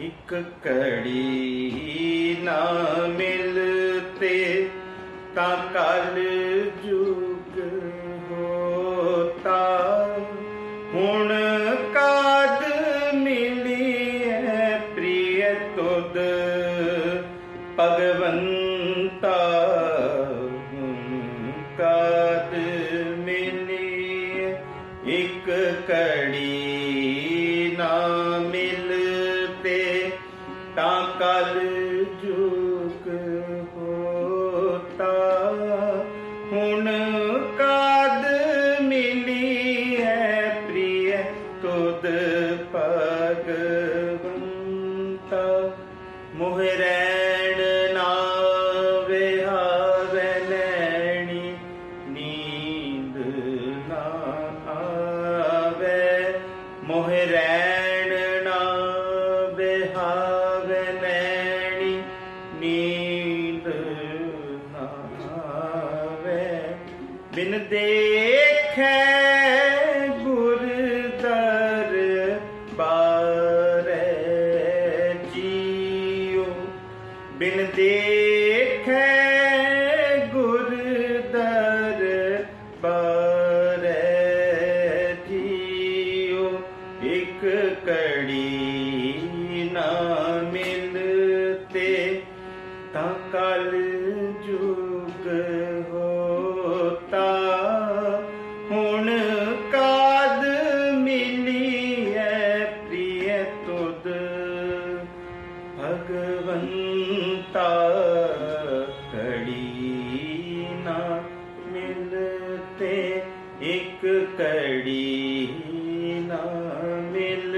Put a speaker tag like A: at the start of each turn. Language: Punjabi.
A: ਇੱਕ ਕੜੀ ਨਾ ਮਿਲਤੇ ਤਾਂ ਕਲ ਜੁਗ ਹੋਤਾ। ਹੁਣ ਕਾਦ ਮਿਲੀ ਹੈ ਪ੍ਰਿਯ ਤੁਧ, ਭਗਵੰਤਾ ਕਾਦ ਮਿਲੀ ਇੱਕ ਕੜੀ ਨਾ ਮਿਲ ਤਾਂ ਕਲ ਜੁਗ ਹੋਤਾ। ਹੁਣ ਕਾਦ ਮਿਲੀ ਹੈ ਪ੍ਰਿਯ ਤੁਧ ਭਗਵੰਤਾ? ਮੋਹ ਰੈਣ ਨਾ ਲੈਣੀ, ਨੀਂਦ ਨਾ ਆਵੇ। ਮੋਹ ਨੀਂਦ ਨਾ ਆਵੇ। ਬਿਨ ਦੇਖੈ ਗੁਰ ਦਰ ਬਾਰੇ ਜੀਉ। ਬਿਨ ਦੇਖੈ ਤਾਂ ਕਲ ਜੁਗ ਹੋਤਾ। ਹੁਣ ਕਾਦ ਮਿਲੀ ਹੈ ਪ੍ਰਿਯ ਤੁਦ ਭਗਵੰਤਾ ਕੜੀ ਨਾ ਇੱਕ ਕੜੀ ਨਾ ਮਿਲ